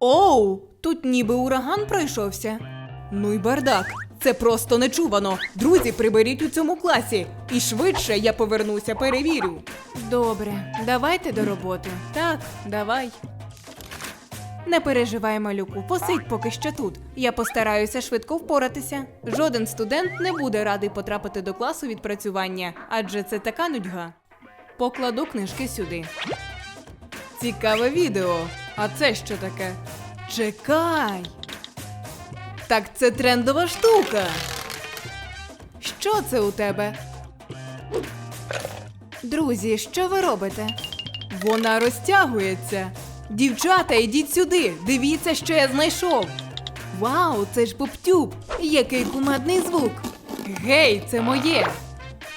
Оу, тут ніби ураган пройшовся. Ну й бардак. Це просто нечувано. Друзі, приберіть у цьому класі. І швидше я повернуся, перевірю. Добре, давайте до роботи. Так, давай. Не переживай, малюку, посидь поки що тут. Я постараюся швидко впоратися. Жоден студент не буде радий потрапити до класу відпрацювання, адже це така нудьга. Покладу книжки сюди. Цікаве відео. А це що таке? Чекай. Так це трендова штука. Що це у тебе? Друзі, що ви робите? Вона розтягується. Дівчата, йдіть сюди. Дивіться, що я знайшов. Вау, це ж поптюб. Який кумедний звук. Гей, це моє.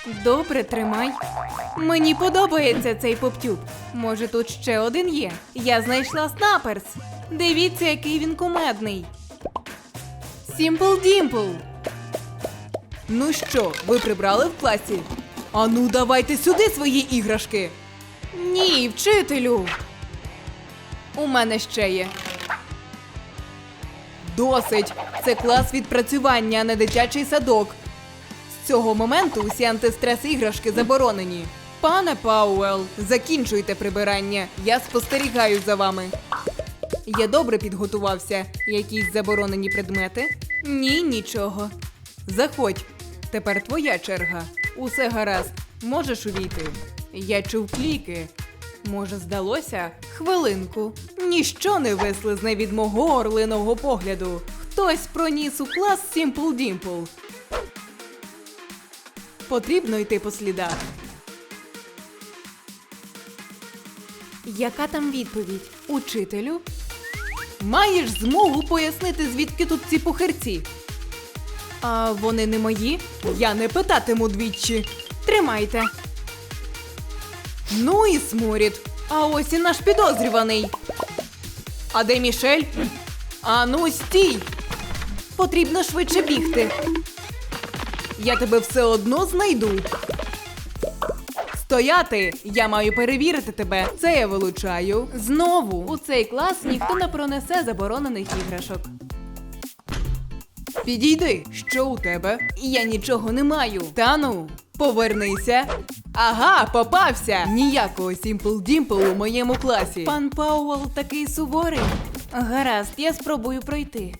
Добре, тримай. Мені подобається цей поптюб. Може, тут ще один є. Я знайшла снаперс. Дивіться, який він кумедний. Сімпл Дімпл. Ну що, ви прибрали в класі? Ану, давайте сюди свої іграшки. Ні, вчителю. У мене ще є. Досить. Це клас відпрацювання, а не дитячий садок. Цього моменту усі антистрес іграшки заборонені. Пане Пауел, закінчуйте прибирання. Я спостерігаю за вами. Я добре підготувався. Якісь заборонені предмети? Ні, нічого. Заходь. Тепер твоя черга. Усе гаразд. Можеш увійти. Я чув кліки. Може, здалося? Хвилинку. Ніщо не вислизне від мого орлиного погляду. Хтось проніс у клас Simple Dimple. Потрібно йти по слідах. Яка там відповідь? Учителю? Маєш змогу пояснити, звідки тут ці пухирці? А вони не мої? Я не питатиму двічі. Тримайте. Ну і сморід. А ось і наш підозрюваний. А де Мішель? А ну стій! Потрібно швидше бігти. Я тебе все одно знайду. Стояти! Я маю перевірити тебе. Це я вилучаю. Знову у цей клас ніхто не пронесе заборонених іграшок. Підійди, що у тебе? Я нічого не маю. Та ну, повернися. Ага, попався! Ніякого Simple Dimple у моєму класі. Пан Пауел такий суворий. Гаразд, я спробую пройти.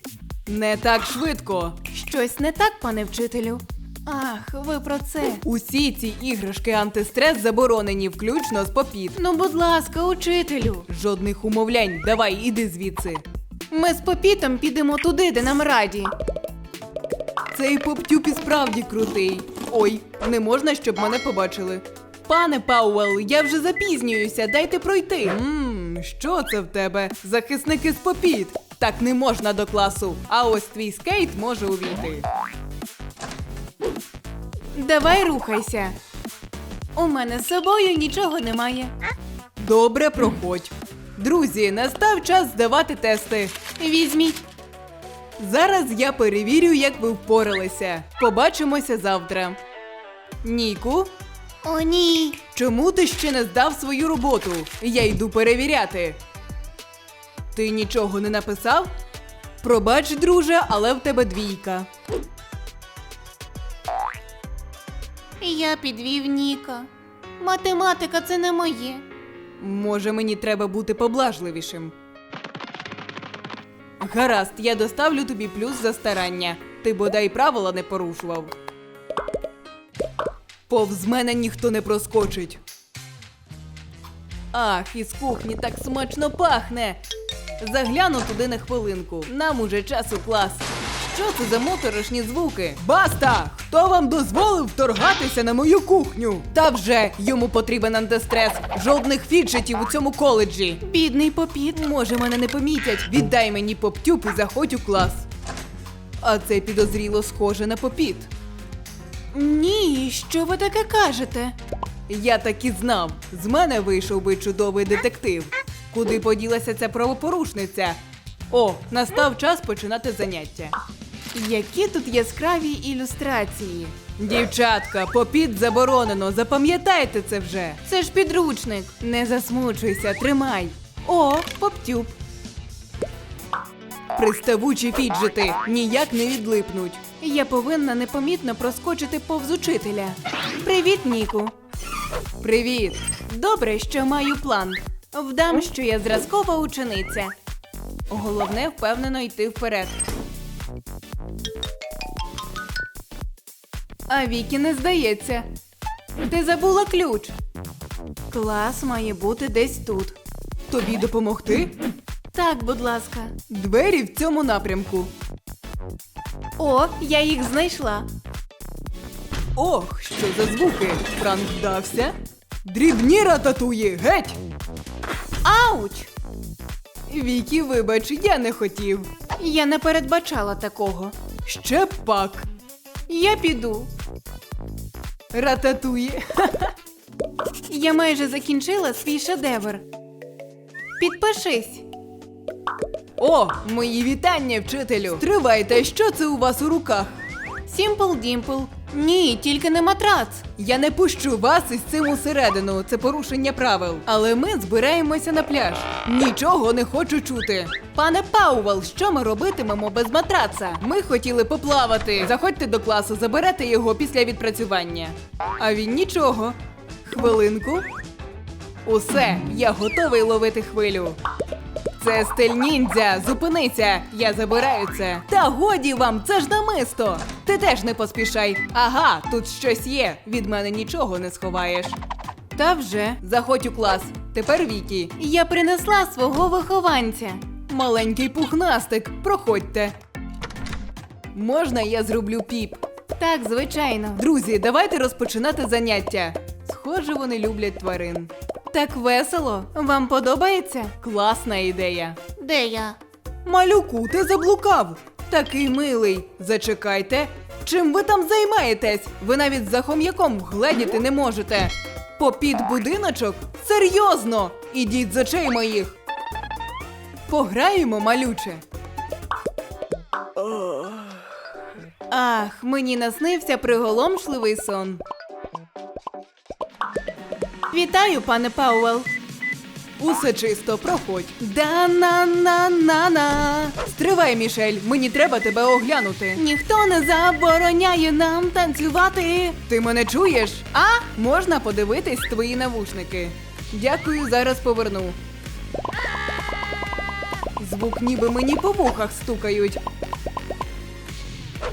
Не так швидко. Щось не так, пане вчителю. Ах, ви про це. Усі ці іграшки антистрес заборонені, включно з попіт. Ну, будь ласка, учителю. Жодних умовлянь. Давай, іди звідси. Ми з попітом підемо туди, де нам раді. Цей поптюп і справді крутий. Ой, не можна, щоб мене побачили. Пане Пауел, я вже запізнююся, дайте пройти. Ммм, що це в тебе? Захисники з попіт. Так не можна до класу. А ось твій скейт може увійти. Давай рухайся. У мене з собою нічого немає. Добре, проходь. Друзі, настав час здавати тести. Візьміть. Зараз я перевірю, як ви впоралися. Побачимося завтра. Ніку, О, ні. чому ти ще не здав свою роботу? Я йду перевіряти. Ти нічого не написав? Пробач, друже, але в тебе двійка. Я підвів Ніка. Математика це не моє. Може, мені треба бути поблажливішим. Гаразд, я доставлю тобі плюс за старання. Ти бодай правила не порушував. Повз мене ніхто не проскочить. Ах, із кухні так смачно пахне. Загляну туди на хвилинку. Нам уже час у клас. Що це за моторошні звуки? Баста! Хто вам дозволив вторгатися на мою кухню? Та вже йому потрібен антистрес. Жодних фіджетів у цьому коледжі. Бідний попіт. Може, мене не помітять. Віддай мені поптюп і заходь у клас. А це підозріло схоже на попіт. Ні, що ви таке кажете? Я так і знав. З мене вийшов би чудовий детектив. Куди поділася ця правопорушниця? О, настав час починати заняття. Які тут яскраві ілюстрації. Дівчатка, попіт заборонено, запам'ятайте це вже. Це ж підручник. Не засмучуйся, тримай. О, поптюб. Приставучі фіджити ніяк не відлипнуть. Я повинна непомітно проскочити повз учителя. Привіт, Ніку. Привіт. Добре, що маю план. Вдам, що я зразкова учениця. Головне впевнено йти вперед. А Вікі не здається. Ти забула ключ. Клас має бути десь тут. Тобі допомогти? Так, будь ласка. Двері в цьому напрямку. О, я їх знайшла. Ох, що за звуки! Франк вдався. Дрібні рататуї, геть! Ауч! Вікі, вибач, я не хотів. Я не передбачала такого. Ще пак. Я піду. Рататує. Я майже закінчила свій шедевр. Підпишись. О, мої вітання, вчителю. Тривайте, що це у вас у руках? Сімпл Дімпл. Ні, тільки не матрац. Я не пущу вас із цим усередину. Це порушення правил. Але ми збираємося на пляж. Нічого не хочу чути. Пане Паувел, що ми робитимемо без матраца? Ми хотіли поплавати. Заходьте до класу, заберете його після відпрацювання. А він нічого. Хвилинку. Усе, я готовий ловити хвилю. Це стиль ніндзя, зупинися! Я забираю це. Та годі вам, це ж намисто. Ти теж не поспішай. Ага, тут щось є. Від мене нічого не сховаєш. Та вже, заходь у клас. Тепер Вікі. Я принесла свого вихованця. Маленький пухнастик, проходьте. Можна я зроблю піп? Так, звичайно. Друзі, давайте розпочинати заняття. Схоже, вони люблять тварин. Так весело. Вам подобається? Класна ідея. Де я? Малюку, ти заблукав. Такий милий. Зачекайте. Чим ви там займаєтесь? Ви навіть за хом'яком вгледіти не можете. Попід будиночок? Серйозно! Ідіть з очей моїх. Пограємо, малюче. Ах, мені наснився приголомшливий сон. Вітаю, пане Пауел. Усе чисто, проходь. Да-на-на-на-на. Стривай, Мішель, мені треба тебе оглянути. Ніхто не забороняє нам танцювати. Ти мене чуєш? А? Можна подивитись твої навушники. Дякую, зараз поверну. Звук ніби мені по вухах стукають.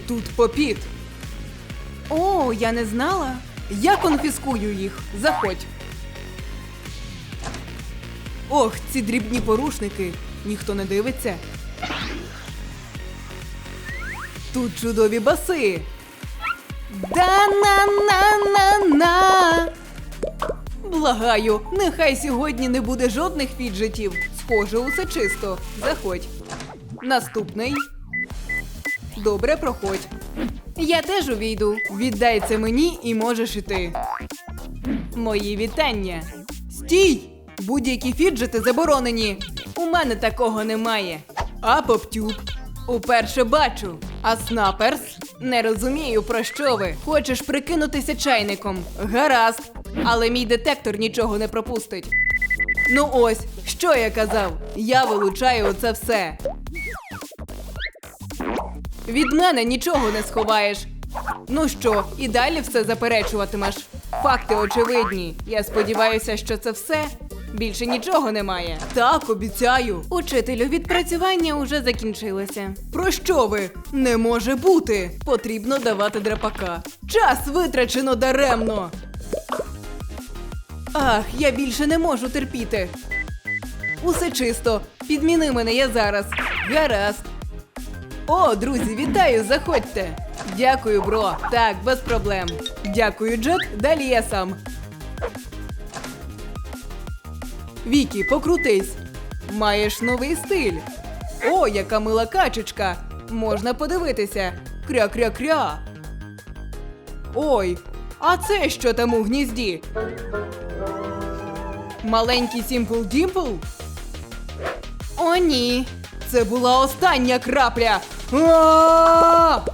Тут попіт. О, я не знала. Я конфіскую їх. Заходь. Ох, ці дрібні порушники. Ніхто не дивиться. Тут чудові баси. Да-на-на-на-на. Благаю, нехай сьогодні не буде жодних фіджетів. Схоже, усе чисто. Заходь. Наступний. Добре, проходь. Я теж увійду. Віддай це мені і можеш іти. Мої вітання. Стій! Будь-які фіджети заборонені. У мене такого немає. А поптюб. Уперше бачу. А снаперс? Не розумію, про що ви. Хочеш прикинутися чайником? Гаразд. Але мій детектор нічого не пропустить. Ну ось, що я казав? Я вилучаю це все. Від мене нічого не сховаєш. Ну що, і далі все заперечуватимеш. Факти очевидні. Я сподіваюся, що це все. Більше нічого немає. Так, обіцяю. Учителю, відпрацювання уже закінчилося. Про що ви? Не може бути. Потрібно давати драпака. Час витрачено даремно. Ах, я більше не можу терпіти. Усе чисто. Підміни мене я зараз. Гаразд. О, друзі, вітаю, заходьте. Дякую, бро. Так, без проблем. Дякую, Джет. Далі я сам. Вікі, покрутись. Маєш новий стиль. О, яка мила качечка. Можна подивитися. Кря-кря-кря. Ой, а це що там у гнізді? Маленький Сімпл Дімпл? О, ні. Це була остання крапля.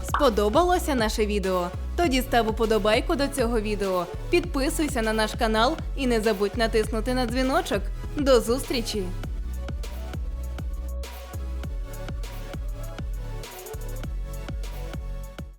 Сподобалося наше відео? Тоді став уподобайку до цього відео, підписуйся на наш канал і не забудь натиснути на дзвіночок. До зустрічі!